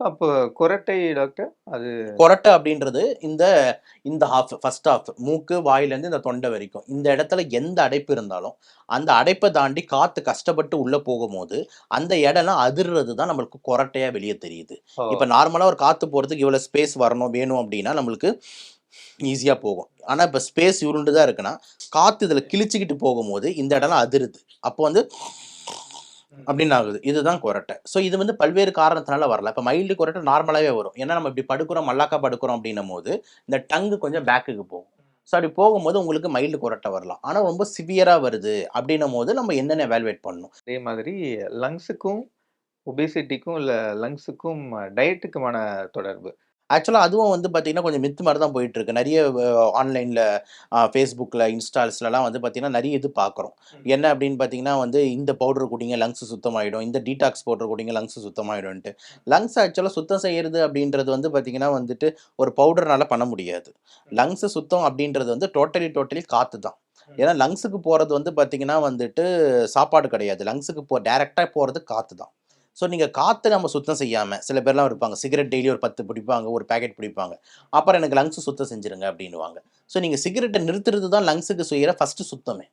So அப்போ கொரட்டை doctor அது கொரட்டை அப்படின்றது இந்த இந்த ஹாஃப் ஃபர்ஸ்ட் ஹாஃப் மூக்கு வாயிலேருந்து இந்த தொண்டை வரைக்கும். இந்த இடத்துல எந்த அடைப்பு இருந்தாலும் அந்த அடைப்பை தாண்டி காற்று கஷ்டப்பட்டு உள்ளே போகும்போது அந்த இடம்லாம் அதிர்றது தான் நம்மளுக்கு கொரட்டையாக வெளியே தெரியுது. இப்போ நார்மலாக ஒரு காற்று போகிறதுக்கு இவ்வளோ ஸ்பேஸ் வரணும் வேணும் அப்படின்னா நம்மளுக்கு ஈஸியாக போகும். ஆனால் இப்போ ஸ்பேஸ் உருண்டு தான் இருக்குன்னா காற்று இதில் கிழிச்சிக்கிட்டு போகும்போது இந்த இடம்லாம் அதிருது. அப்போ வந்து அப்படின்னு ஆகுது இதுதான் கொரட்டை. ஸோ இது வந்து பல்வேறு காரணத்தினால வரல. இப்போ மைல்டு கொரட்டை நார்மலாகவே வரும். ஏன்னா நம்ம இப்படி படுக்கிறோம் மல்லாக்கா படுக்கிறோம் அப்படின்னும் போது இந்த டங்கு கொஞ்சம் பேக்குக்கு போகும். ஸோ அப்படி போகும்போது உங்களுக்கு மைல்டு கொரட்டை வரலாம். ஆனால் ரொம்ப சிவியராக வருது அப்படின்னும் போது நம்ம என்னென்ன எவால்வேட் பண்ணணும்? அதே மாதிரி லங்ஸுக்கும் ஒபேசிட்டிக்கும் இல்லை லங்ஸுக்கும் டயட்டுக்குமான தொடர்பு. ஆக்சுவலாக அதுவும் வந்து பார்த்தீங்கன்னா கொஞ்சம் மித்து மாதிரி தான் போயிட்டு இருக்கு நிறைய ஆன்லைனில் ஃபேஸ்புக்கில் இன்ஸ்டால்ஸ்லலாம் வந்து பார்த்தீங்கன்னா நிறைய இது பார்க்குறோம் என்ன அப்படின்னு பார்த்தீங்கன்னா வந்து இந்த பவுடர் குடிங்க லங்ஸ் சுத்தமாயிடும். இந்த டீடாக்ஸ் பவுடர் குடிங்க லங்ஸ் சுத்தமாயிடும்ன்ட்டு. லங்ஸ் ஆக்சுவலாக சுத்தம் செய்யறது அப்படின்றது வந்து பார்த்தீங்கன்னா வந்துட்டு ஒரு பவுடர்னால பண்ண முடியாது. லங்ஸ் சுத்தம் அப்படின்றது வந்து டோட்டலி டோட்டலி காற்று தான். ஏன்னா லங்ஸுக்கு போகிறது வந்து பார்த்தீங்கன்னா வந்துட்டு சாப்பாடு கிடையாது. லங்ஸுக்கு போ டேரெக்டாக போகிறது காற்று தான். ஸோ நீங்கள் காற்று நம்ம சுத்தம் செய்யாமல் சில பேர்லாம் இருப்பாங்க. சிகரெட் டெய்லி ஒரு பத்து பிடிப்பாங்க ஒரு பேக்கெட் பிடிப்பாங்க. அப்புறம் எனக்கு லங்ஸ் சுத்தம் செஞ்சிருங்க அப்படின்னுவாங்க. ஸோ நீங்கள் சிகரெட்டை நிறுத்துறது தான் லங்ஸுக்கு செய்கிற ஃபஸ்ட்டு சுத்தமே.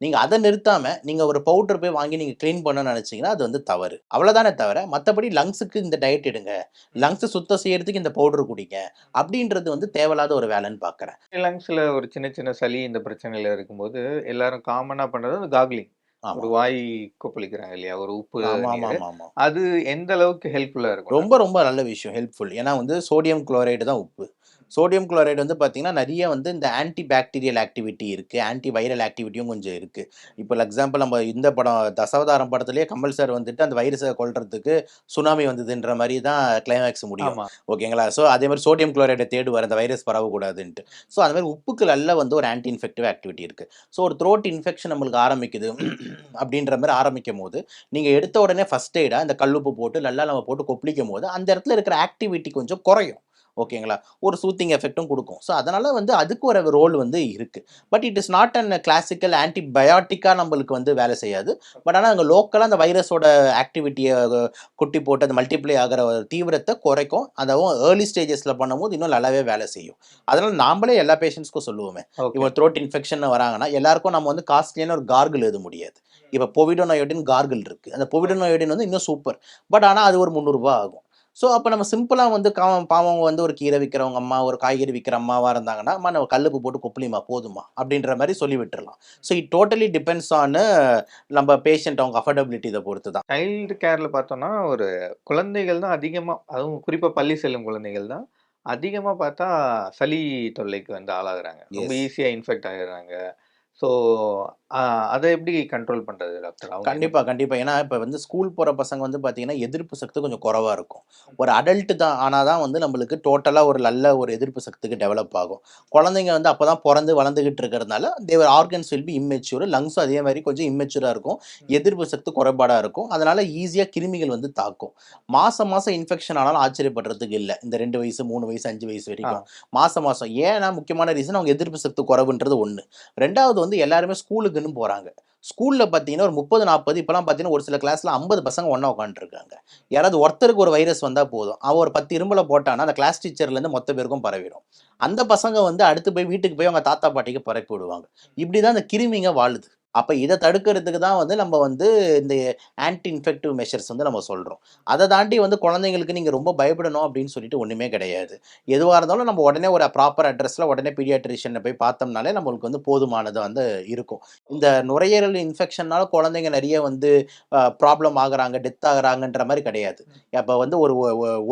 நீங்கள் அதை நிறுத்தாமல் நீங்கள் ஒரு பவுடர் போய் வாங்கி நீங்கள் க்ளீன் பண்ணணும்னு நினச்சிங்கன்னா அது வந்து தவறு. அவ்வளோதானே தவிர மற்றபடி லங்ஸுக்கு இந்த டயட் எடுங்க. லங்ஸை சுத்தம் செய்யறதுக்கு இந்த பவுடர் குடிங்க. அப்படின்றது வந்து தேவையில்லாத ஒரு வேலைன்னு பார்க்குறேன் லங்ஸில் ஒரு சின்ன சின்ன சளி இந்த பிரச்சனையில் இருக்கும்போது எல்லாரும் காமனாக பண்ணுறது காக்லிங் ஒரு வாய் கொப்பளிக்கிறாங்க இல்லையா? ஒரு உப்பு அது எந்த அளவுக்கு ஹெல்ப்ஃபுல்லாக இருக்கும்? ரொம்ப ரொம்ப நல்ல விஷயம் ஹெல்ப்ஃபுல் ஏன்னா வந்து சோடியம் குளோரைடு தான் உப்பு. சோடியம் குளோரைடு வந்து பார்த்தீங்கன்னா நிறைய வந்து இந்த ஆன்டி பாக்டீரியல் ஆக்டிவிட்டி இருக்குது ஆன்டி வைரல் ஆக்டிவிட்டியும் கொஞ்சம் இருக்குது இப்போ எக்ஸாம்பிள் நம்ம இந்த படம் தசாவதாரம் படத்துலேயே கமல் சார் வந்துட்டு அந்த வைரஸை கொல்றதுக்கு சுனாமி வந்ததுன்ற மாதிரி தான் கிளைமேக்ஸ் முடியும். ஓகேங்களா ஸோ அதே மாதிரி சோடியம் குளோரைடை தேடுவார். அந்த வைரஸ் பரவக்கூடாதுன்ட்டு. ஸோ அந்த மாதிரி உப்புக்கு நல்ல வந்து ஒரு ஆன்டி இன்ஃபெக்டிவ் ஆக்டிவிட்டி இருக்குது ஸோ ஒரு த்ரோட் இன்ஃபெக்ஷன் நம்மளுக்கு ஆரம்பிக்குது அப்படின்ற மாதிரி ஆரம்பிக்கும் போது நீங்கள் எடுத்த உடனே ஃபஸ்ட் எய்டாக இந்த கல்லுப்பு போட்டு நல்லா நம்ம போட்டு கொப்பளிக்கும் போது அந்த இடத்துல இருக்கிற ஆக்டிவிட்டி கொஞ்சம் குறையும். ஓகேங்களா? ஒரு சூத்திங் எஃபெக்ட்டும் கொடுக்கும். ஸோ அதனால் வந்து அதுக்கு ஒரு ரோல் வந்து இருக்குது but it is not an classical ஆன்டிபயாட்டிக்காக நம்மளுக்கு வந்து வேலை செய்யாது. பட் ஆனால் அங்கே லோக்கலாக அந்த வைரஸோட ஆக்டிவிட்டியை குட்டி போட்டு அந்த மல்டிப்ளை ஆகிற தீவிரத்தை குறைக்கும். அதுவும் ஏர்லி ஸ்டேஜஸில் பண்ணும்போது இன்னும் நல்லாவே வேலை செய்யும். அதனால் நாமளே எல்லா பேஷண்ட்ஸ்க்கும் சொல்லுவோமே. ஓகே இவங்க த்ரோட் இன்ஃபெக்ஷன் வராங்கன்னா எல்லாருக்கும் நம்ம வந்து காஸ்ட்லியான ஒரு கார்கிள் எழுத முடியாது. இப்போ பொவிடோனோயோடின் கார்கிள் இருக்குது அந்த பொவிடோனோயோடின் வந்து இன்னும் சூப்பர் பட் ஆனால் அது ஒரு முந்நூறுரூபா ஆகும். ஸோ அப்போ நம்ம சிம்பிளாக வந்து காம பாவம் வந்து ஒரு கீரை விற்கிறவங்க அம்மா ஒரு காய்கறி விற்கிற அம்மாவாக இருந்தாங்கன்னா அம்மா நம்ம கல்லுப்பு போட்டு கொப்பளிமா போதுமா அப்படின்ற மாதிரி சொல்லி விட்டுறலாம். So it totally depends on நம்ம பேஷண்ட் அவங்க அஃபர்டபிலிட்டி இதை பொறுத்து தான் சைல்டு கேர்ல பார்த்தோம்னா ஒரு குழந்தைகள் தான் அதிகமா அதுவும் குறிப்பா பள்ளி செல்லும் குழந்தைகள் தான் அதிகமா பார்த்தா சளி தொல்லைக்கு வந்து ஆளாகுறாங்க. ரொம்ப Yes. ஈஸியா இன்ஃபெக்ட் ஆகுறாங்க ஸோ அதை எப்படி கண்ட்ரோல் பண்றது டாக்டர் கண்டிப்பாக கண்டிப்பாக ஏன்னா இப்போ வந்து ஸ்கூல் போகிற பசங்க வந்து பார்த்தீங்கன்னா எதிர்ப்பு சக்தி கொஞ்சம் குறவாக இருக்கும். ஒரு அடல்ட்டு தான் ஆனால் தான் வந்து நம்மளுக்கு டோட்டலாக ஒரு நல்ல ஒரு எதிர்ப்பு சக்திக்கு டெவலப் ஆகும். குழந்தைங்க வந்து அப்போ தான் பிறந்து வளர்ந்துக்கிட்டு இருக்கிறதுனால their organs will be immature லங்ஸும் அதே மாதிரி கொஞ்சம் இம்மெச்சூராக இருக்கும். எதிர்ப்பு சக்தி குறைபாடாக இருக்கும். அதனால் ஈஸியாக கிருமிகள் வந்து தாக்கும். மாதம் மாதம் இன்ஃபெக்ஷன் ஆனாலும் ஆச்சரியப்படுறதுக்கு இல்லை. இந்த ரெண்டு வயசு மூணு வயசு அஞ்சு வயசு வரைக்கும். மாதம் மாதம் ஏன்னா முக்கியமான ரீசன் அவங்க எதிர்ப்பு சக்தி குறைவுன்றது ஒன்று ரெண்டாவது வந்து எல்லாருமே ஸ்கூலுக்குன்னு போகிறாங்க ஸ்கூலில் பார்த்தீங்கன்னா ஒரு முப்பது நாற்பது இப்போலாம் பார்த்தீங்கன்னா ஒரு சில கிளாஸில் ஐம்பது பசங்க ஒன்றா உட்காந்துருக்காங்க யாராவது ஒருத்தருக்கு ஒரு வைரஸ் வந்தால் போதும். அவன் ஒரு பத்து இரும்பலை போட்டான்னா அந்த கிளாஸ் டீச்சர்லேருந்து மொத்த பேருக்கும் பரவிடும். அந்த பசங்க வந்து அடுத்து போய் வீட்டுக்கு போய் அவங்க தாத்தா பாட்டிக்கு பரப்பி விடுவாங்க. இப்படி தான் அந்த கிருமிங்க வாழுது. அப்போ இதை தடுக்கிறதுக்கு தான் வந்து நம்ம வந்து இந்த ஆன்டி இன்ஃபெக்டிவ் மெஷர்ஸ் வந்து நம்ம சொல்கிறோம் அதை தாண்டி வந்து குழந்தைங்களுக்கு நீங்கள் ரொம்ப பயப்படணும் அப்படின்னு சொல்லிட்டு ஒன்றுமே கிடையாது. எதுவாக இருந்தாலும் நம்ம உடனே ஒரு ப்ராப்பர் அட்ரஸில் உடனே பீடியாட்ரிஷியனை போய் பார்த்தோம்னாலே நம்மளுக்கு வந்து போதுமானது வந்து இருக்கும். இந்த நுரையீரல் இன்ஃபெக்ஷன்னால குழந்தைங்க நிறைய வந்து ப்ராப்ளம் ஆகுறாங்க டெத் ஆகுறாங்கன்ற மாதிரி கிடையாது. அப்போ வந்து ஒரு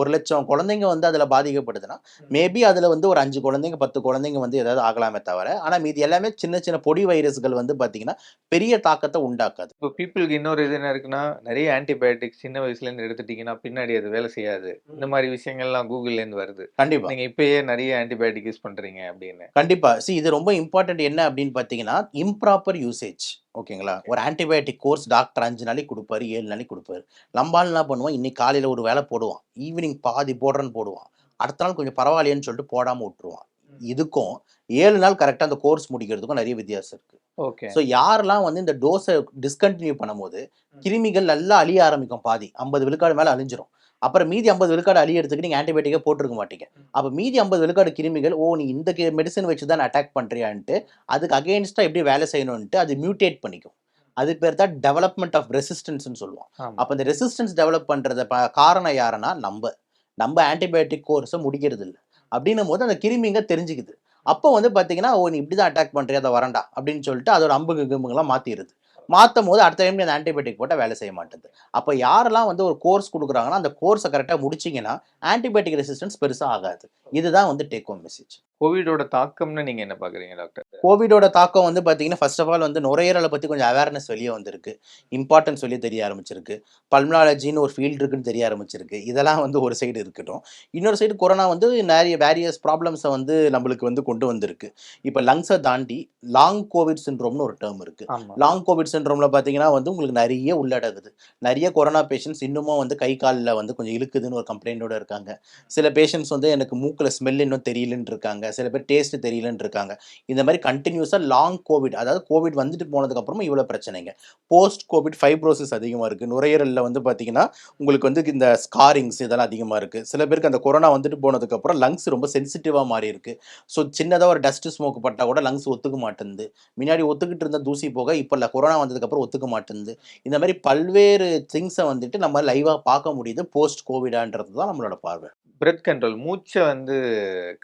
ஒரு லட்சம் குழந்தைங்க வந்து அதில் பாதிக்கப்படுதுன்னா மேபி அதில் வந்து ஒரு அஞ்சு குழந்தைங்க பத்து குழந்தைங்க வந்து ஏதாவது ஆகலாமே தவிர ஆனால் மீதி எல்லாமே சின்ன சின்ன பொடி வைரஸ்கள் வந்து பார்த்தீங்கன்னா பெரிய தாக்கத்தை உண்டாக்காது. இப்போ பீப்புளுக்கு இன்னொரு இது என்ன இருக்குன்னா நிறைய ஆன்டிபயோட்டிக்ஸ் சின்ன வயசுல இருந்து எடுத்துட்டீங்கன்னா பின்னாடி அது வேலை செய்யாது. இந்த மாதிரி விஷயங்கள்லாம் கூகுள்ல இருந்து வருது. கண்டிப்பாக நீங்க இப்பயே நிறைய ஆன்டிபயோட்டிக் யூஸ் பண்றீங்க அப்படின்னு. கண்டிப்பா. See இது ரொம்ப இம்பார்ட்டன்ட் என்ன அப்படின்னு பார்த்தீங்கன்னா இம்ப்ராப்பர் யூசேஜ் ஓகேங்களா? ஒரு ஆன்டிபயோட்டிக் கோர்ஸ் டாக்டர் அஞ்சு நாளைக்கு கொடுப்பாரு ஏழு நாளைக்கு கொடுப்பாரு. லம்பால் என்ன பண்ணுவான்? இன்னைக்கு காலையில் ஒரு வேலை போடுவான். ஈவினிங் பாதி போடுறேன்னு போடுவான். அடுத்த நாள் கொஞ்சம் பரவாயில்லையேன்னு சொல்லிட்டு போடாமல் விட்டுருவான். இதுக்கும் ஏழு நாள் கரெக்டாக அந்த கோர்ஸ் முடிக்கிறதுக்கும் நிறைய வித்தியாசம் இருக்கு. ஓகே. ஸோ யாரெல்லாம் வந்து இந்த டோஸை டிஸ்கண்டினியூ பண்ணும்போது கிருமிகள் நல்லா அழிய ஆரம்பிக்கும் பாதி. ஐம்பது விழுக்காடு மேலே அழிஞ்சிரும். அப்புறம் மீதி ஐம்பது விழுக்காடு அழியறதுக்கு நீங்கள் ஆன்டிபயோட்டிக்கே போட்டிருக்க மாட்டீங்க. அப்போ மீதி ஐம்பது விழுக்காடு கிருமிகள் ஓ நீ இந்த மெடிசன் வச்சு தான் அட்டாக் பண்ணுறியான்ட்டு அதுக்கு அகேன்ஸ்டாக எப்படி வேலை செய்யணும்ன்ட்டு அது மியூட்டேட் பண்ணிக்கும். அதுக்கு பேர் தான் டெவலப்மெண்ட் ஆஃப் ரெசிஸ்டன்ஸ்னு சொல்லுவோம். அப்போ இந்த ரெசிஸ்டன்ஸ் டெவலப் பண்ணுறத காரணம் யாருன்னா நம்ம. நம்ம ஆன்டிபயோட்டிக் கோர்ஸை முடிக்கிறது இல்லை அப்படின்னும் போது அந்த கிருமிங்க தெரிஞ்சுக்குது. அப்போ வந்து பார்த்தீங்கன்னா ஓ நீ இப்படி தான் அட்டாக் பண்ணுறியா அதை வரண்டா அப்படின்னு சொல்லிட்டு அதோட அம்புங்க கிம்புங்கெல்லாம் மாற்றிடுது மாற்றும் போது அடுத்த டைம் அந்த ஆன்டிபயோட்டிக் போட்டால் வேலை செய்ய மாட்டேது அப்போ யாரெல்லாம் வந்து ஒரு கோர்ஸ் கொடுக்குறாங்கன்னா அந்த கோர்ஸை கரெக்டாக முடிச்சிங்கன்னா ஆன்டிபயோட்டிக் ரெசிஸ்டன்ஸ் பெருசாக ஆகாது. இதுதான் வந்து டேக் ஹோம் மெசேஜ் கோவிடோட தாக்கம்னு நீங்க என்ன பாக்குறீங்க டாக்டர்? கோவிடோட தாக்கம் வந்து பார்த்தீங்கன்னா ஃபர்ஸ்ட் ஆஃப் ஆல் வந்து நுரையீரலை பற்றி கொஞ்சம் அவேர்னஸ் வெளியே வந்திருக்கு. இம்பார்ட்டன்ஸ் வெளியே தெரிய ஆரம்பிச்சிருக்கு. பல்மனாலஜின்னு ஒரு ஃபீல்டு இருக்குன்னு தெரிய ஆரம்பிச்சிருக்கு. இதெல்லாம் வந்து ஒரு சைடு இருக்கட்டும். இன்னொரு சைடு கொரோனா வந்து நிறைய வேரியஸ் ப்ராப்ளம்ஸை வந்து நம்மளுக்கு வந்து கொண்டு வந்திருக்கு. இப்போ லங்ஸை தாண்டி லாங் கோவிட் சின்ரோம்னு ஒரு டேர்ம் இருக்குது ஆமா. லாங் கோவிட் சின்ரோமில் பார்த்தீங்கன்னா வந்து உங்களுக்கு நிறைய உள்ளடகுது நிறைய கொரோனா பேஷண்ட்ஸ் இன்னமும் வந்து கை காலில் வந்து கொஞ்சம் இழுக்குதுன்னு ஒரு கம்ப்ளைண்ட்டோட இருக்காங்க. சில பேஷண்ட்ஸ் வந்து எனக்கு மூக்கில் ஸ்மெல் இன்னும் தெரியலன்னு இருக்காங்க. சில பேர் டேஸ்ட் தெரியலன்னு இருக்காங்க. இந்த மாதிரி கண்டினியூஸாக லாங் கோவிட் அதாவது கோவிட் வந்துட்டு போனதுக்கப்புறமா இவ்வளோ பிரச்சனைங்க. போஸ்ட் கோவிட் ஃபைப்ரோசிஸ் அதிகமாக இருக்குது நுரையீரலில் வந்து பார்த்தீங்கன்னா உங்களுக்கு வந்து இந்த ஸ்காரிங்ஸ் இதெல்லாம் அதிகமாக இருக்குது சில பேருக்கு அந்த கொரோனா வந்துட்டு போனதுக்கப்புறம் லங்ஸ் ரொம்ப சென்சிட்டிவாக மாறி இருக்குது ஸோ சின்னதாக ஒரு டஸ்ட் ஸ்மோக் பட்டால் கூட லங்ஸ் ஒத்துக்க மாட்டேங்குது முன்னாடி ஒத்துக்கிட்டு இருந்த தூசி போக இப்போ கொரோனா வந்ததுக்கப்புறம் ஒத்துக்க மாட்டேங்குது இந்த மாதிரி பல்வேறு திங்ஸை வந்துட்டு நம்ம லைவாக பார்க்க முடியுது போஸ்ட் கோவிடான்றது தான் நம்மளோட பார்வை. பிரெத் கண்ட்ரோல் மூச்சை வந்து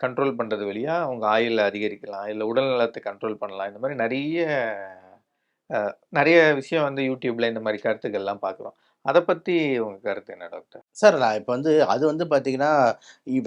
கண்ட்ரோல் பண்ணுறது வழியா அவங்க ஆயுள அதிகரிக்கலாம் இல்ல உடல் நலத்தை கண்ட்ரோல் பண்ணலாம். இந்த மாதிரி நிறைய நிறைய விஷயம் வந்து யூடியூப்ல இந்த மாதிரி கருத்துக்கள்லாம் பார்க்குறோம். அதை பத்தி உங்க கருத்து என்ன டாக்டர்? சார் நான் இப்போ வந்து அது வந்து பார்த்தீங்கன்னா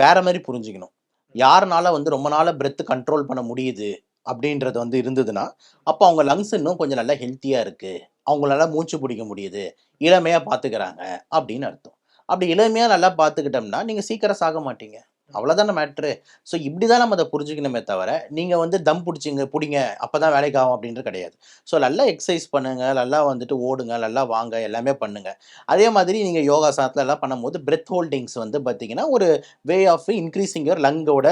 வேற மாதிரி புரிஞ்சுக்கணும். யாருனால வந்து ரொம்ப நாளாக பிரெத்து கண்ட்ரோல் பண்ண முடியுது அப்படின்றது வந்து இருந்ததுன்னா அப்போ அவங்க லங்ஸ் இன்னும் கொஞ்சம் நல்லா ஹெல்த்தியாக இருக்குது அவங்களால மூச்சு பிடிக்க முடியுது. இளமையாக பார்த்துக்கிறாங்க அப்படின்னு அர்த்தம். அப்படி இளமையாக நல்லா பார்த்துக்கிட்டோம்னா நீங்கள் சீக்கிரம் சாக மாட்டீங்க. அவ்வளோதானே மேட்ரு ஸோ இப்படி தான் நம்ம அதை புரிஞ்சுக்கணுமே தவிர நீங்கள் வந்து தம் பிடிச்சிங்க பிடிங்க அப்போ தான் வேலைக்கு ஆகும் அப்படின்றது கிடையாது. ஸோ நல்லா எக்ஸசைஸ் பண்ணுங்கள் நல்லா வந்துட்டு ஓடுங்க நல்லா வாங்க எல்லாமே பண்ணுங்கள் அதே மாதிரி நீங்கள் யோகாசனத்தில் எல்லாம் பண்ணும்போது பிரெத் ஹோல்டிங்ஸ் வந்து பார்த்தீங்கன்னா ஒரு வே ஆஃப் இன்க்ரீஸிங் யோர் லங்கோட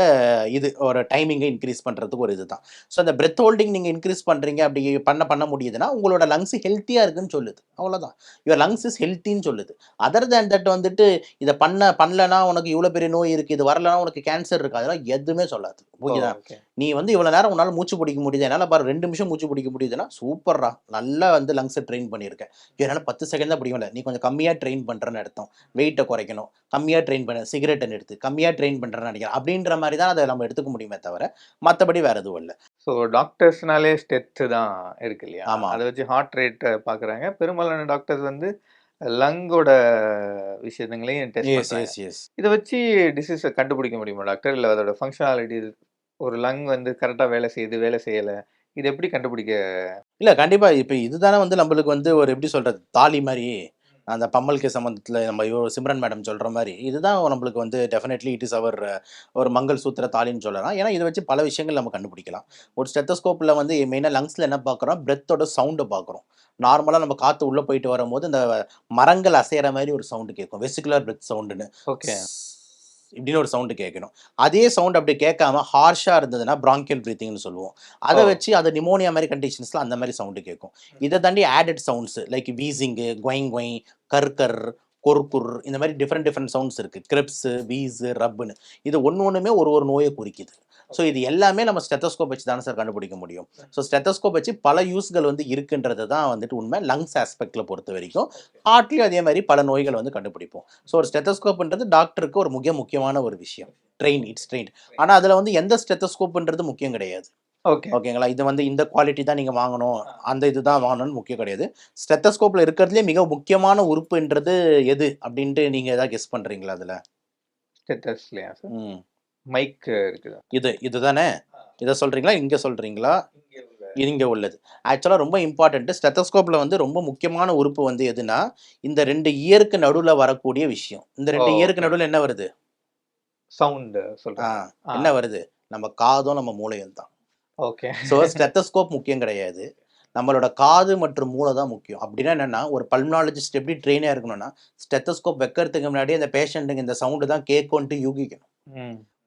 இது ஒரு டைமிங்கை இன்க்ரீஸ் பண்ணுறதுக்கு ஒரு இது தான் ஸோ அந்த பிரெத் ஹோல்டிங் நீங்கள் இன்க்ரீஸ் பண்ணுறீங்க அப்படி பண்ண பண்ண முடியுதுன்னா உங்களோட லங்ஸ் ஹெல்த்தியாக இருக்குன்னு சொல்லுது. அவ்வளோதான் யுவர் லங்ஸ் இஸ் ஹெல்த்தின்னு சொல்லுது. அதர் தேன் தட் வந்துட்டு இதை பண்ண பண்ணலனா உனக்கு இவ்வளோ பெரிய நோய் இருக்குது இது வரல வரலனா உனக்கு கேன்சர் இருக்கு. அதெல்லாம் எதுவுமே சொல்லாது. புரியுதா ஓகே நீ வந்து இவ்வளோ நேரம் உன்னால் மூச்சு பிடிக்க முடியுது. என்னால் பாரு ரெண்டு நிமிஷம் மூச்சு பிடிக்க முடியுதுன்னா சூப்பர்ரா நல்லா வந்து லங்ஸை ட்ரெயின் பண்ணியிருக்கேன். என்னால் பத்து செகண்ட் தான் பிடிக்கல நீ கொஞ்சம் கம்மியாக ட்ரெயின் பண்ணுறேன்னு அர்த்தம். வெயிட்டை குறைக்கணும். கம்மியாக ட்ரெயின் பண்ண. சிகரெட்டை நிறுத்து கம்மியாக ட்ரெயின் பண்ணுறேன்னு நினைக்கிறேன். அப்படின்ற மாதிரி தான் அதை நம்ம எடுத்துக்க முடியுமே தவிர மற்றபடி வேறு எதுவும் இல்லை. ஸோ டாக்டர்ஸ்னாலே ஸ்டெத்து தான் இருக்கு இல்லையா? ஆமா. அதை வச்சு ஹார்ட் ரேட் பார்க்குறாங்க. பெரும்பாலான டாக்டர்ஸ் வந்து லங்கோட விஷயங்களையும் டெஸ்ட் இதை வச்சு டிசீஸை கண்டுபிடிக்க முடியுமா டாக்டர் இல்லை அதோட ஃபங்க்ஷனாலிட்டி ஒரு லங் வந்து கரெக்டாக வேலை செய்யுது வேலை செய்யலை இது எப்படி கண்டுபிடிக்க இல்லை கண்டிப்பாக இப்போ இதுதானே வந்து நம்மளுக்கு வந்து ஒரு எப்படி சொல்கிறது தாலி மாதிரி. அந்த பம்மல்கே சம்மந்தத்தில் நம்ம சிம்ரன் மேடம் சொல்கிற மாதிரி இதுதான் நம்மளுக்கு வந்து டெஃபினெட்லி இட் இஸ் அவர் ஒரு மங்கள் சூத்திர தாலின்னு சொல்லலாம். ஏன்னா இதை வச்சு பல விஷயங்கள் நம்ம கண்டுபிடிக்கலாம். ஒரு ஸ்டெத்தஸ்கோப்பில் வந்து மெயினாக லங்ஸில் என்ன பார்க்குறோம் பிரெத்தோட சவுண்டை பார்க்குறோம் நார்மலாக நம்ம காற்று உள்ளே போயிட்டு வரும்போது இந்த மரங்கள் அசைகிற மாதிரி ஒரு சவுண்டு கேட்கும். வெசிகுலர் பிரெத் சவுண்டுன்னு ஓகே இப்படின்னு ஒரு சவுண்டு கேட்கணும் அதே சவுண்ட் அப்படி கேட்காம ஹார்ஷாக இருந்ததுன்னா bronchial breathingனு சொல்லுவோம். அதை. வச்சு அது நிமோனியா மாதிரி கண்டிஷன்ஸில் அந்த மாதிரி சவுண்டு கேட்கும் இதை தாண்டி ஆடட் சவுண்ட்ஸ் லைக் வீசிங்கு கொயின் கொயின் கர்கர் கொர்குர் இந்த மாதிரி டிஃப்ரெண்ட் டிஃப்ரெண்ட் சவுண்ட்ஸ் இருக்குது கிரிப்ஸு வீஸு ரப்புன்னு இது ஒன்று ஒன்றுமே ஒரு ஒரு நோயை குறிக்குது. ஸோ இது எல்லாமே நம்ம ஸ்டெத்தஸ்கோப் வச்சு தானே சார் கண்டுபிடிக்க முடியும். ஸோ ஸ்டெத்தஸ்கோப் வச்சு பல யூஸ்கள் வந்து இருக்குன்றது தான் வந்துட்டு உண்மை லங்ஸ் ஆஸ்பெக்டில் பொறுத்த வரைக்கும் ஹார்ட்லேயும் அதே மாதிரி பல நோய்கள் வந்து கண்டுபிடிப்போம். ஸோ ஒரு ஸ்டெத்தஸ்கோப்ன்றது டாக்டருக்கு ஒரு மிக முக்கியமான ஒரு விஷயம். ட்ரெயின் இட்ஸ் ட்ரெயின் ஆனால் அதில் வந்து எந்த ஸ்டெத்தஸ்கோப்ன்றது முக்கியம் கிடையாது. ஓகே ஓகேங்களா இது வந்து இந்த குவாலிட்டி தான் நீங்கள் வாங்கணும். அந்த இதுதான் வாங்கணும்னு முக்கியம் கிடையாது. ஸ்டெத்தஸ்கோப்பில் இருக்கிறதுலே மிக முக்கியமான உறுப்புன்றது எது? அப்படின்ட்டு நீங்கள் எதாவது கெஸ் பண்ணுறீங்களா அதில்? ஸ்டெட்டஸ்லையா சார் ம். மைக் இருக்குது? இது இதுதானே? இதை சொல்கிறீங்களா இங்கே சொல்கிறீங்களா இது இங்கே உள்ளது. ஆக்சுவலாக ரொம்ப இம்பார்ட்டன்ட்டு ஸ்டெத்தஸ்கோப்பில் வந்து ரொம்ப முக்கியமான உறுப்பு வந்து எதுனா இந்த ரெண்டு இயருக்கு நடுவில் வரக்கூடிய விஷயம். இந்த ரெண்டு இயருக்கு. நடுவில் என்ன வருது? சவுண்ட் ஆ சொல்றேன் என்ன வருது? நம்ம காதும் நம்ம மூளையும் தான். ஓகே ஸோ ஸ்டெத்தஸ்கோப் முக்கியம் கிடையாது. நம்மளோட காது மற்றும் மூளை தான் முக்கியம். அப்படின்னா என்னன்னா ஒரு பல்மனாலஜிஸ்ட் எப்படி ட்ரெயினாக இருக்கணும்னா ஸ்டெத்தஸ்கோப் வைக்கிறதுக்கு முன்னாடி அந்த பேஷண்ட்டுக்கு இந்த சவுண்டு தான் கேட்கும்ட்டு யூகிக்கணும்.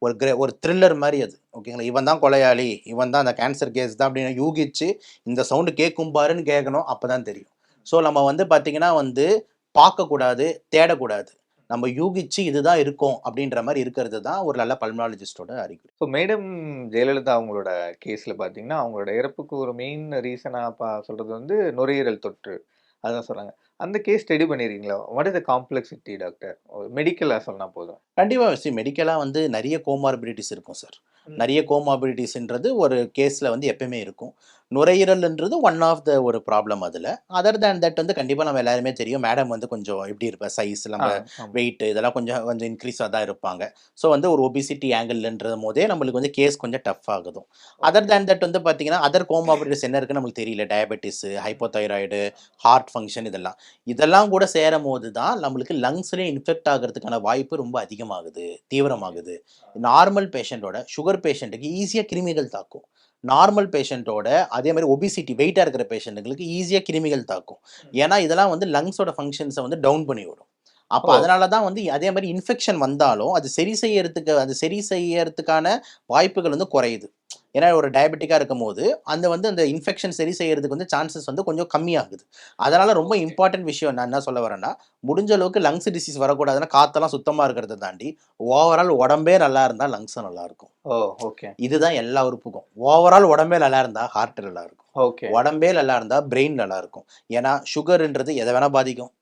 ஒரு கிரே ஒரு த்ரில்லர் மாதிரி அது. ஓகேங்களா இவன் தான் கொலையாளி இவன் தான் அந்த கேன்சர் கேஸ் தான் அப்படின்னு யூகிச்சு இந்த சவுண்டு கேட்கும் பாருன்னு கேட்கணும் அப்போ தான் தெரியும். ஸோ நம்ம வந்து பார்த்திங்கன்னா வந்து பார்க்கக்கூடாது தேடக்கூடாது. நம்ம யூகிச்சு இதுதான் இருக்கும் அப்படின்ற மாதிரி இருக்கிறது தான் ஒரு நல்ல பல்மனாலஜிஸ்டோட அறிகுறி. ஸோ மேடம் ஜெயலலிதா அவங்களோட கேஸில் பார்த்தீங்கன்னா அவங்களோட இறப்புக்கு ஒரு மெயின் ரீசனாக பா சொல்கிறது வந்து நுரையீரல் தொற்று. அதுதான் சொல்கிறாங்க அந்த கேஸ் ஸ்டடி பண்ணிடுறீங்களா what is the complexity doctor மெடிக்கலாக சொன்னால் போதும். கண்டிப்பாக சி மெடிக்கலாக வந்து நிறைய கோமார்பிலிட்டிஸ் இருக்கும் சார். நிறைய கோமார்பிலிட்டிஸ்ன்றது ஒரு கேஸில் வந்து எப்பயுமே இருக்கும். நுரையீரல்ன்றது ஒன் ஆஃப் த ஒரு ப்ராப்ளம் அதில். அதர் தேன் தட் வந்து கண்டிப்பாக நம்ம எல்லாருமே தெரியும். மேடம் வந்து கொஞ்சம் எப்படி இருப்பேன் சைஸ் நம்ம வெயிட் இதெல்லாம் கொஞ்சம் கொஞ்சம் இன்க்ரீஸாக தான் இருப்பாங்க. ஸோ வந்து ஒரு ஒபிசிட்டி ஆங்கிள்ன்றது போதே நம்மளுக்கு வந்து கேஸ் கொஞ்சம் டஃப் ஆகுதும். அதர் தேன் தட் வந்து பார்த்தீங்கன்னா அதர் கோமாபிலிட்டிஸ் என்ன இருக்குன்னு நம்மளுக்கு தெரியல. டயபெட்டிஸ் ஹைப்போதைராய்டு ஹார்ட் ஃபங்க்ஷன் இதெல்லாம். இதெல்லாம் கூட சேரும் போது தான் நம்மளுக்கு லங்ஸ்லேயே இன்ஃபெக்ட் ஆகிறதுக்கான வாய்ப்பு ரொம்ப அதிகமாகுது தீவிரமாகுது. நார்மல் பேஷண்ட்டோட சுகர் பேஷண்ட்டுக்கு ஈஸியாக கிருமிகள் தாக்கும். நார்மல் பேஷண்ட்டோட அதே மாதிரி ஒபிசிட்டி வெயிட்டாக இருக்கிற பேஷண்ட்டுங்களுக்கு ஈஸியாக கிருமிகள் தாக்கும். ஏன்னா இதெல்லாம் வந்து லங்ஸோட ஃபங்க்ஷன்ஸை வந்து டவுன் பண்ணி விடும். அப்போ. அதனால தான் வந்து அதே மாதிரி இன்ஃபெக்ஷன் வந்தாலும் அது சரி செய்யறதுக்கு அது சரி செய்யறதுக்கான வாய்ப்புகள் வந்து குறையுது. ஏன்னா ஒரு டயபெட்டிக்காக இருக்கும் போது அந்த வந்து அந்த இன்ஃபெக்ஷன் சரி செய்யறதுக்கு வந்து சான்சஸ் வந்து கொஞ்சம் கம்மியாகுது. அதனால ரொம்ப இம்பார்ட்டன்ட் விஷயம் நான் என்ன சொல்ல வரேன்னா முடிஞ்ச அளவுக்கு லங்ஸ் டிசீஸ் வரக்கூடாதுன்னா காத்தெல்லாம் சுத்தமாக இருக்கிறத தாண்டி ஓவரால் உடம்பே நல்லா இருந்தால் லங்ஸும் நல்லா இருக்கும். ஓ ஓகே இதுதான் எல்லா உறுப்புக்கும். ஓவரால் உடம்பே நல்லா இருந்தா ஹார்ட் நல்லா இருக்கும். ஓகே உடம்பே நல்லா இருந்தா பிரெயின் நல்லா இருக்கும். ஏன்னா சுகர்ன்றது எதை வேணா பாதிக்கும்.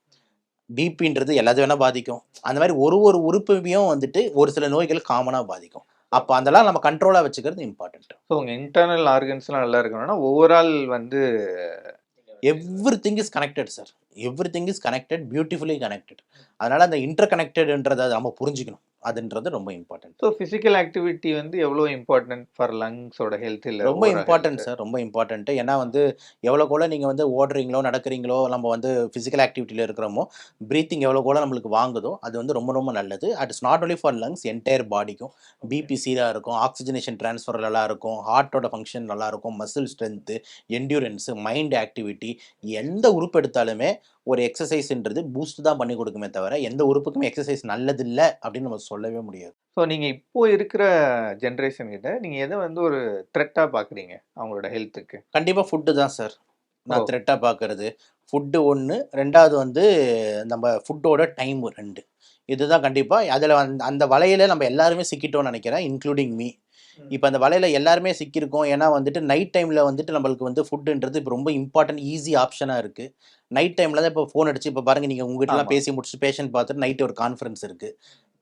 பிபின்றது எல்லாத்தையும் வேணா பாதிக்கும். அந்த மாதிரி ஒரு ஒரு உறுப்பையும் வந்துட்டு ஒரு சில நோய்கள் காமனா பாதிக்கும். அப்போ அதெல்லாம் நம்ம கண்ட்ரோலா வச்சுக்கிறது இம்பார்ட்டன்ட் ஸோ உங்கள் இன்டர்னல் ஆர்கன்ஸ்லாம் நல்லா இருக்கணும்னா ஓவரால் வந்து every thing is connected sir every thing is connected beautifully connected அதனால அந்த இன்டர் கனெக்டட்ன்றதை நம்ம புரிஞ்சுக்கணும். அதுன்றது ரொம்ப இம்பார்ட்டன்ட் ஸோ ஃபிசிக்கல் ஆக்டிவிட்டி வந்து எவ்வளோ இம்பார்ட்டன்ட் ஃபார் லங்ஸோட ஹெல்த் இல்லை ரொம்ப இம்பார்ட்டன்ட் சார் ரொம்ப இம்பார்ட்டன்ட் ஏன்னா வந்து எவ்வளோ கூட நீங்கள் வந்து ஓடுறீங்களோ நடக்கிறீங்களோ நம்ம வந்து ஃபிசிக்கல் ஆக்டிவிட்டியில் இருக்கிறோமோ ப்ரீத்திங் எவ்வளோ கூட நம்மளுக்கு வாங்குதோ அது வந்து ரொம்ப ரொம்ப நல்லது. It is not only for lungs entire பாடிக்கும் BP சீராக இருக்கும் ஆக்சிஜனேஷன் ட்ரான்ஸ்ஃபர் நல்லா இருக்கும் ஹார்ட்டோட ஃபங்க்ஷன் நல்லா இருக்கும் muscle strength endurance mind activity எந்த உறுப்பு எடுத்தாலுமே ஒரு எக்ஸசைஸ்ன்றது பூஸ்ட் தான் பண்ணி கொடுக்குமே தவிர எந்த உறுப்புக்குமே எக்ஸசைஸ் நல்லதில்லை அப்படின்னு நம்ம சொல்லவே முடியாது. ஸோ நீங்கள் இப்போ இருக்கிற ஜென்ரேஷன் கிட்ட நீங்கள் எதை வந்து ஒரு த்ரெட்டாக பார்க்குறீங்க அவங்களோட ஹெல்த்துக்கு கண்டிப்பாக ஃபுட்டு தான் சார் நான். த்ரெட்டாக பார்க்கறது. ஃபுட்டு ஒன்று ரெண்டாவது வந்து நம்ம ஃபுட்டோட டைம் ரெண்டு. இதுதான் கண்டிப்பாக அதில் அந்த அந்த வலையில நம்ம எல்லாருமே சிக்கிட்டோம்னு நினைக்கிறேன் இன்க்ளூடிங் மீ இப்போ அந்த வலையில எல்லாருமே சிக்கியிருக்கோம். ஏன்னா வந்துட்டு நைட் டைமில் வந்துட்டு நம்மளுக்கு வந்து ஃபுட்டுன்றது இப்போ ரொம்ப இம்பார்ட்டன்ட் ஈஸி ஆப்ஷனாக இருக்குது நைட் டைமில் தான் இப்போ ஃபோன் அடிச்சு இப்போ பாருங்கள் நீங்கள் உங்ககிட்டலாம் ஆமா. பேசி முடிச்சுட்டு பேஷண்ட் பார்த்துட்டு நைட்டு ஒரு கான்ஃபரன்ஸ் இருக்குது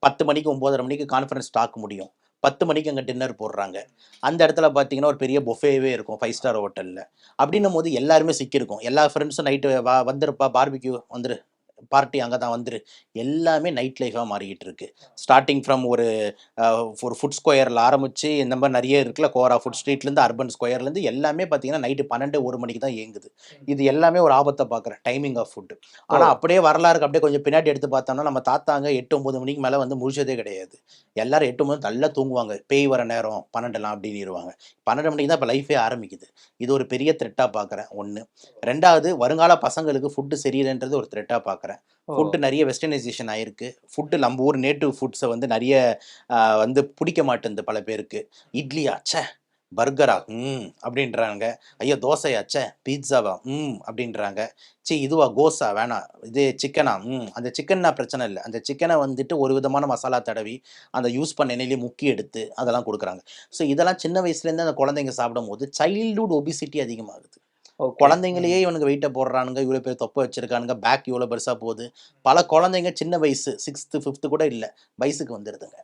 பத்து மணிக்கு ஒம்போதரை மணிக்கு கான்ஃபரன்ஸ் ஸ்டாக் முடியும். பத்து மணிக்கு அங்கே டின்னர் போடுறாங்க. அந்த இடத்துல பார்த்தீங்கன்னா ஒரு பெரிய பொஃபேவே இருக்கும் ஃபைவ் ஸ்டார் ஹோட்டலில் அப்படின்னும் போது எல்லாருமே சிக்கியிருக்கும். எல்லா ஃப்ரெண்ட்ஸும் நைட்டு வா வந்துருப்பா பார்பிக்யூ வந்துரு பார்ட்டி அங்கே தான் வந்துரு. எல்லாமே நைட் லைஃபாக மாறிக்கிட்டு இருக்கு. ஸ்டார்டிங் ஃப்ரம் ஒரு ஒரு ஃபுட் ஸ்கொயரில் ஆரம்பித்து இந்த மாதிரி நிறைய இருக்குல்ல கோரா ஃபுட் ஸ்ட்ரீட்லேருந்து அர்பன் ஸ்கொயர்லேருந்து எல்லாமே பார்த்தீங்கன்னா நைட்டு பன்னெண்டு ஒரு மணிக்கு தான் இயங்குது. இது எல்லாமே ஒரு ஆபத்தை பார்க்குறேன் டைமிங் ஆஃப் ஃபுட்டு ஆனால் அப்படியே வரலாறுக்கு அப்படியே கொஞ்சம் பின்னாடி எடுத்து பார்த்தோம்னா நம்ம தாத்தாங்க எட்டு ஒம்பது மணிக்கு மேலே வந்து முழிச்சதே கிடையாது. எல்லாரும் எட்டு மணி நல்லா தூங்குவாங்க. பேய் வர நேரம் பன்னெண்டுலாம் அப்படின்னுருவாங்க பன்னெண்டு மணிக்கு தான் இப்போ லைஃபே ஆரம்பிக்குது. இது ஒரு பெரிய த்ரெட்டாக பார்க்குறேன் ஒன்று ரெண்டாவது வருங்கால பசங்களுக்கு ஃபுட்டு சரியில்லைன்றது ஒரு த்ரெட்டாக பார்க்குறேன் ஃபுட்டு நிறைய வெஸ்டர்னைசேஷன் ஆயிருக்கு. ஃபுட்டு நம்ம ஊர் நேட்டிவ் ஃபுட்ஸை வந்து நிறைய வந்து பிடிக்க மாட்டேங்குது பல பேருக்கு. இட்லியா? ச்சே பர்கரா ம் அப்படின்றாங்க. ஐயோ தோசையா? ச்சே பீட்சாவா ம் அப்படின்றாங்க. சி இதுவா? கோஸா வேணாம். இது சிக்கனா ம் அந்த சிக்கன்னா பிரச்சனை இல்லை. அந்த சிக்கனை வந்துட்டு ஒரு விதமான மசாலா தடவி அந்த யூஸ் பண்ண எண்ணெயிலே முக்கி எடுத்து அதெல்லாம் கொடுக்குறாங்க. ஸோ இதெல்லாம் சின்ன வயசுலேருந்து அந்த குழந்தைங்க சாப்பிடும்போது சைல்டுஹுட் ஒபிசிட்டி அதிகமாகுது. குழந்தைங்களையே இவனுக்கு வெயிட்டை போடுறானுங்க. இவ்வளோ பேர் தொப்பை வச்சிருக்கானுங்க. பேக் இவ்வளோ பெருசாக போகுது. பல குழந்தைங்க சின்ன வயசு சிக்ஸ்த்து ஃபிஃப்த்து கூட இல்லை. வயசுக்கு வந்துடுதுங்க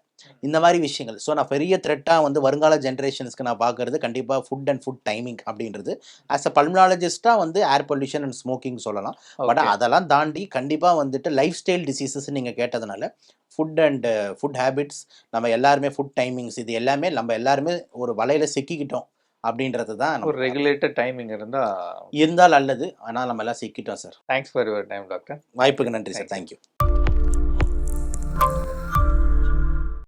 இந்த மாதிரி விஷயங்கள். ஸோ நான் பெரிய த்ரெட்டாக வந்து வருங்கால ஜென்ரேஷன்ஸ்க்கு நான் பார்க்கறது கண்டிப்பாக ஃபுட் அண்ட் ஃபுட் டைமிங் அப்படின்றது. ஆஸ் அ பல்மனாலஜிஸ்ட்டாக வந்து ஏர் பொல்யூஷன் அண்ட் ஸ்மோக்கிங் சொல்லலாம். பட் அதெல்லாம் தாண்டி கண்டிப்பாக வந்துட்டு லைஃப் ஸ்டைல் டிசீசஸ் நீங்கள் கேட்டதுனால ஃபுட் அண்ட் ஃபுட் ஹேபிட்ஸ் நம்ம எல்லாருமே ஃபுட் டைமிங்ஸ் இது எல்லாமே நம்ம எல்லாருமே ஒரு வலையில் சிக்கிக்கிட்டோம். அப்படின்றது தான் ஒரு ரெகுலேட்டட் டைமிங் இருந்தால் இருந்தால் நல்லது ஆனால் நம்ம எல்லாம் சிக்கிட்டோம் sir thanks for your time doctor வாய்ப்புக்கு நன்றி சார் தேங்க்யூ